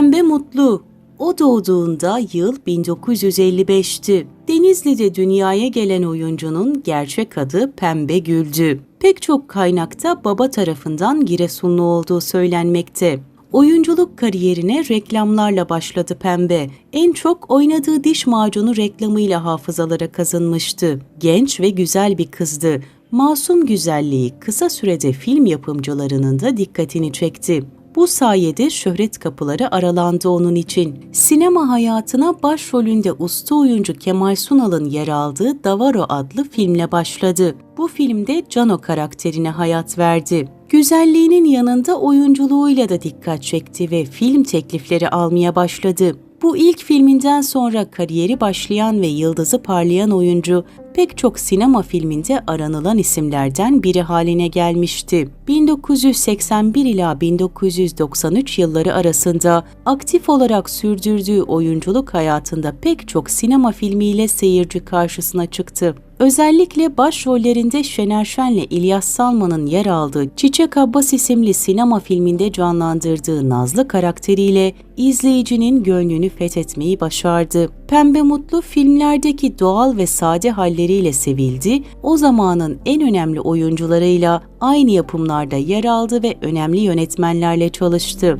Pembe Mutlu. O doğduğunda yıl 1955'ti. Denizli'de dünyaya gelen oyuncunun gerçek adı Pembe Gül'dü. Pek çok kaynakta baba tarafından Giresunlu olduğu söylenmekte. Oyunculuk kariyerine reklamlarla başladı Pembe. En çok oynadığı diş macunu reklamıyla hafızalara kazınmıştı. Genç ve güzel bir kızdı. Masum güzelliği kısa sürede film yapımcılarının da dikkatini çekti. Bu sayede şöhret kapıları aralandı onun için. Sinema hayatına başrolünde usta oyuncu Kemal Sunal'ın yer aldığı Davaro adlı filmle başladı. Bu filmde Cano karakterine hayat verdi. Güzelliğinin yanında oyunculuğuyla da dikkat çekti ve film teklifleri almaya başladı. Bu ilk filminden sonra kariyeri başlayan ve yıldızı parlayan oyuncu pek çok sinema filminde aranılan isimlerden biri haline gelmişti. 1981 ila 1993 yılları arasında aktif olarak sürdürdüğü oyunculuk hayatında pek çok sinema filmiyle seyirci karşısına çıktı. Özellikle başrollerinde Şener Şen'le İlyas Salman'ın yer aldığı Çiçek Abbas isimli sinema filminde canlandırdığı Nazlı karakteriyle izleyicinin gönlünü fethetmeyi başardı. Pembe Mutlu filmlerdeki doğal ve sade halleriyle sevildi, o zamanın en önemli oyuncularıyla aynı yapımlarda yer aldı ve önemli yönetmenlerle çalıştı.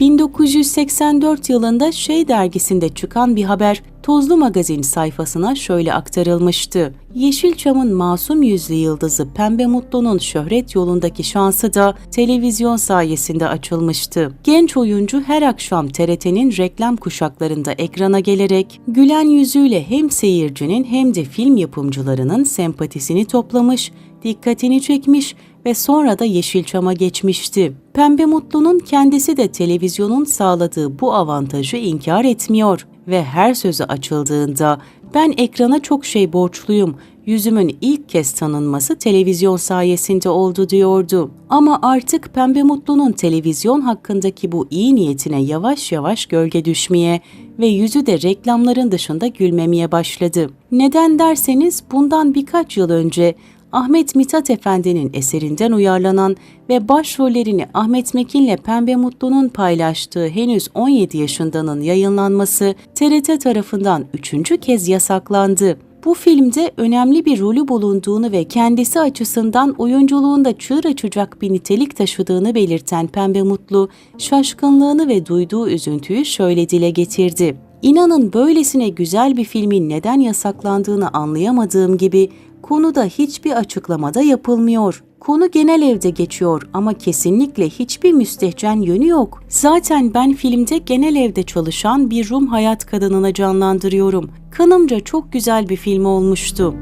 1984 yılında Şey dergisinde çıkan bir haber Tozlu Magazin sayfasına şöyle aktarılmıştı. Yeşilçam'ın masum yüzlü yıldızı Pembe Mutlu'nun şöhret yolundaki şansı da televizyon sayesinde açılmıştı. Genç oyuncu her akşam TRT'nin reklam kuşaklarında ekrana gelerek gülen yüzüyle hem seyircinin hem de film yapımcılarının sempatisini toplamış, dikkatini çekmiş ve sonra da Yeşilçam'a geçmişti. Pembe Mutlu'nun kendisi de televizyonun sağladığı bu avantajı inkar etmiyor ve her sözü açıldığında ben ekrana çok şey borçluyum, yüzümün ilk kez tanınması televizyon sayesinde oldu diyordu. Ama artık Pembe Mutlu'nun televizyon hakkındaki bu iyi niyetine yavaş yavaş gölge düşmeye ve yüzü de reklamların dışında gülmemeye başladı. Neden derseniz bundan birkaç yıl önce Ahmet Mithat Efendi'nin eserinden uyarlanan ve başrollerini Ahmet Mekin'le Pembe Mutlu'nun paylaştığı henüz 17 yaşındanın yayınlanması TRT tarafından üçüncü kez yasaklandı. Bu filmde önemli bir rolü bulunduğunu ve kendisi açısından oyunculuğunda çığır açacak bir nitelik taşıdığını belirten Pembe Mutlu, şaşkınlığını ve duyduğu üzüntüyü şöyle dile getirdi. İnanın böylesine güzel bir filmin neden yasaklandığını anlayamadığım gibi konuda hiçbir açıklamada yapılmıyor. Konu genel evde geçiyor ama kesinlikle hiçbir müstehcen yönü yok. Zaten ben filmde genel evde çalışan bir Rum hayat kadınına canlandırıyorum. Kanımca çok güzel bir film olmuştu.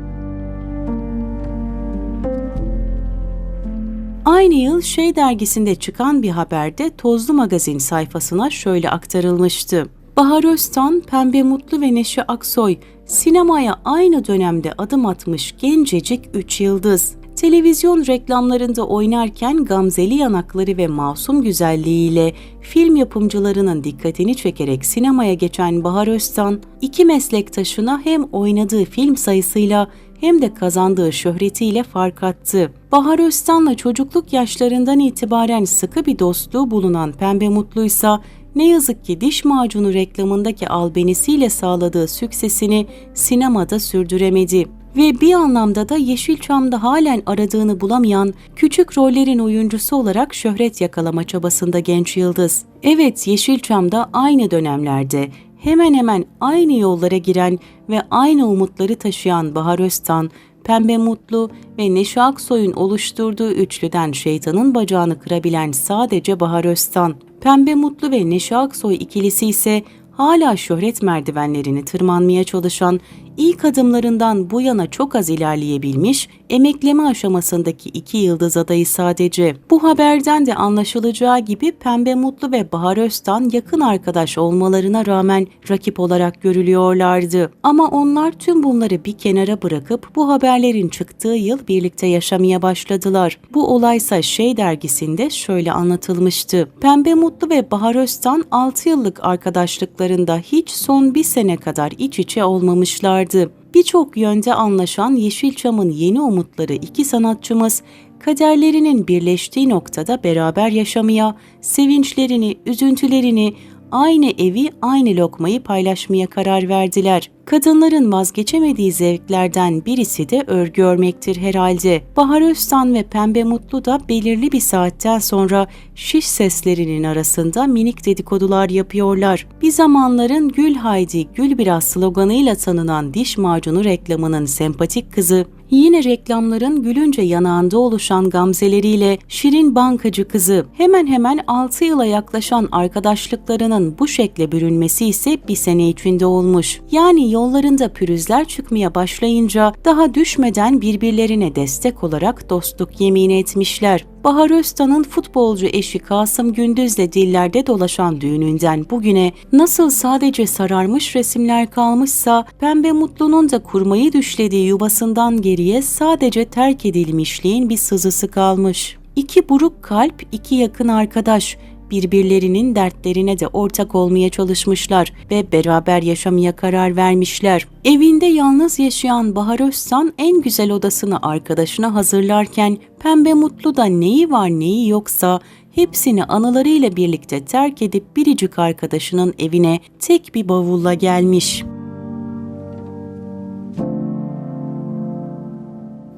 Aynı yıl Şey dergisinde çıkan bir haberde Tozlu Magazin sayfasına şöyle aktarılmıştı. Bahar Öztan, Pembe Mutlu ve Neşe Aksoy sinemaya aynı dönemde adım atmış gencecik üç yıldız. Televizyon reklamlarında oynarken gamzeli yanakları ve masum güzelliğiyle film yapımcılarının dikkatini çekerek sinemaya geçen Bahar Öztan, iki meslektaşına hem oynadığı film sayısıyla hem de kazandığı şöhretiyle fark attı. Bahar Öztan'la çocukluk yaşlarından itibaren sıkı bir dostluğu bulunan Pembe Mutlu'ysa ne yazık ki diş macunu reklamındaki albenisiyle sağladığı süksesini sinemada sürdüremedi ve bir anlamda da Yeşilçam'da halen aradığını bulamayan küçük rollerin oyuncusu olarak şöhret yakalama çabasında genç yıldız. Evet Yeşilçam'da aynı dönemlerde hemen hemen aynı yollara giren ve aynı umutları taşıyan Bahar Öztan, Pembe Mutlu ve Neşe Aksoy'un oluşturduğu üçlüden şeytanın bacağını kırabilen sadece Bahar Öztan. Pembe Mutlu ve Neşe Aksoy ikilisi ise hala şöhret merdivenlerini tırmanmaya çalışan ilk adımlarından bu yana çok az ilerleyebilmiş, emekleme aşamasındaki iki yıldız adayı sadece. Bu haberden de anlaşılacağı gibi Pembe Mutlu ve Bahar Öztan yakın arkadaş olmalarına rağmen rakip olarak görülüyorlardı. Ama onlar tüm bunları bir kenara bırakıp bu haberlerin çıktığı yıl birlikte yaşamaya başladılar. Bu olaysa Şey dergisinde şöyle anlatılmıştı. Pembe Mutlu ve Bahar Öztan 6 yıllık arkadaşlıklarında hiç son bir sene kadar iç içe olmamışlardı vardı. Birçok yönde anlaşan Yeşilçam'ın yeni umutları iki sanatçımız kaderlerinin birleştiği noktada beraber yaşamaya, sevinçlerini, üzüntülerini, aynı evi, aynı lokmayı paylaşmaya karar verdiler. Kadınların vazgeçemediği zevklerden birisi de örgü örmektir herhalde. Bahar Öztan ve Pembe Mutlu da belirli bir saatten sonra şiş seslerinin arasında minik dedikodular yapıyorlar. Bir zamanların Gül Haydi Gül Biraz sloganıyla tanınan diş macunu reklamının sempatik kızı, yine reklamların gülünce yanağında oluşan gamzeleriyle Şirin Bankacı kızı, hemen hemen 6 yıla yaklaşan arkadaşlıklarının bu şekle bürünmesi ise bir sene içinde olmuş. Yani yollarında pürüzler çıkmaya başlayınca daha düşmeden birbirlerine destek olarak dostluk yemin etmişler. Bahar Öztan'ın futbolcu eşi Kasım Gündüz'le dillerde dolaşan düğününden bugüne nasıl sadece sararmış resimler kalmışsa Pembe Mutlu'nun da kurmayı düşlediği yuvasından geriye sadece terk edilmişliğin bir sızısı kalmış. İki buruk kalp, iki yakın arkadaş, birbirlerinin dertlerine de ortak olmaya çalışmışlar ve beraber yaşamaya karar vermişler. Evinde yalnız yaşayan Bahar Özsan en güzel odasını arkadaşına hazırlarken Pembe Mutlu da neyi var neyi yoksa hepsini anılarıyla birlikte terk edip biricik arkadaşının evine tek bir bavulla gelmiş.''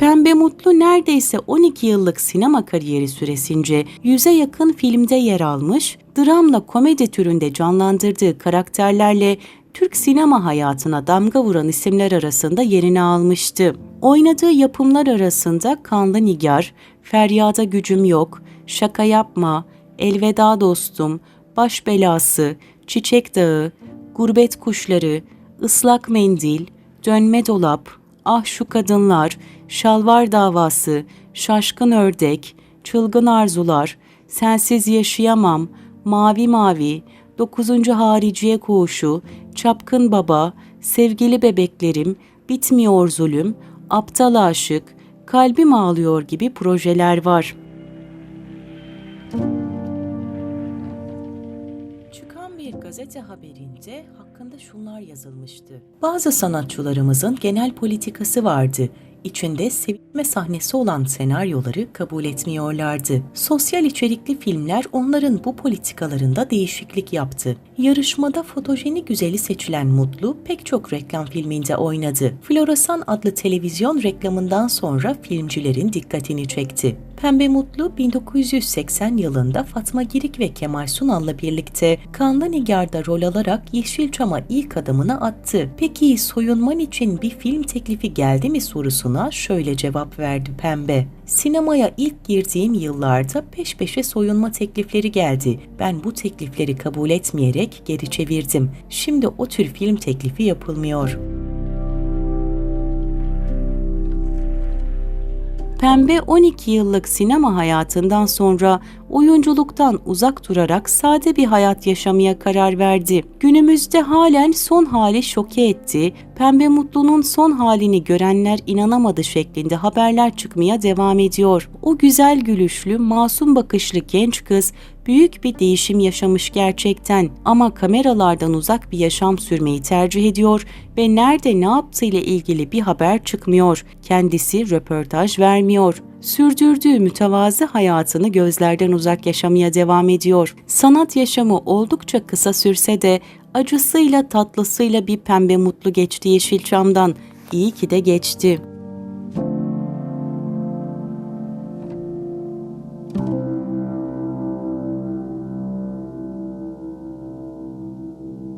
Pembe Mutlu neredeyse 12 yıllık sinema kariyeri süresince yüze yakın filmde yer almış, dramla komedi türünde canlandırdığı karakterlerle Türk sinema hayatına damga vuran isimler arasında yerini almıştı. Oynadığı yapımlar arasında Kanlı Nigar, Feryada Gücüm Yok, Şaka Yapma, Elveda Dostum, Baş Belası, Çiçek Dağı, Gurbet Kuşları, Islak Mendil, Dönme Dolap, Ah Şu Kadınlar, Şalvar Davası, Şaşkın Ördek, Çılgın Arzular, Sensiz Yaşayamam, Mavi Mavi, 9. Hariciye Koğuşu, Çapkın Baba, Sevgili Bebeklerim, Bitmiyor Zulüm, Aptal Aşık, Kalbim Ağlıyor gibi projeler var. Çıkan bir gazete haberinde hakkında şunlar yazılmıştı. Bazı sanatçılarımızın genel politikası vardı içinde sevişme sahnesi olan senaryoları kabul etmiyorlardı. Sosyal içerikli filmler onların bu politikalarında değişiklik yaptı. Yarışmada fotojeni güzeli seçilen Mutlu pek çok reklam filminde oynadı. Floresan adlı televizyon reklamından sonra filmcilerin dikkatini çekti. Pembe Mutlu 1980 yılında Fatma Girik ve Kemal Sunal'la birlikte Kanlı Nigar'da rol alarak Yeşilçam'a ilk adımını attı. Peki soyunman için bir film teklifi geldi mi sorusuna şöyle cevap verdi Pembe. Sinemaya ilk girdiğim yıllarda peş peşe soyunma teklifleri geldi. Ben bu teklifleri kabul etmeyerek geri çevirdim. Şimdi o tür film teklifi yapılmıyor.'' Pembe 12 yıllık sinema hayatından sonra oyunculuktan uzak durarak sade bir hayat yaşamaya karar verdi. Günümüzde halen son hali şoke etti, Pembe Mutlu'nun son halini görenler inanamadı şeklinde haberler çıkmaya devam ediyor. O güzel gülüşlü, masum bakışlı genç kız büyük bir değişim yaşamış gerçekten ama kameralardan uzak bir yaşam sürmeyi tercih ediyor ve nerede ne yaptığıyla ilgili bir haber çıkmıyor. Kendisi röportaj vermiyor sürdürdüğü mütevazı hayatını gözlerden uzak yaşamaya devam ediyor. Sanat yaşamı oldukça kısa sürse de acısıyla tatlısıyla bir pembe mutlu geçti Yeşilçam'dan. İyi ki de geçti.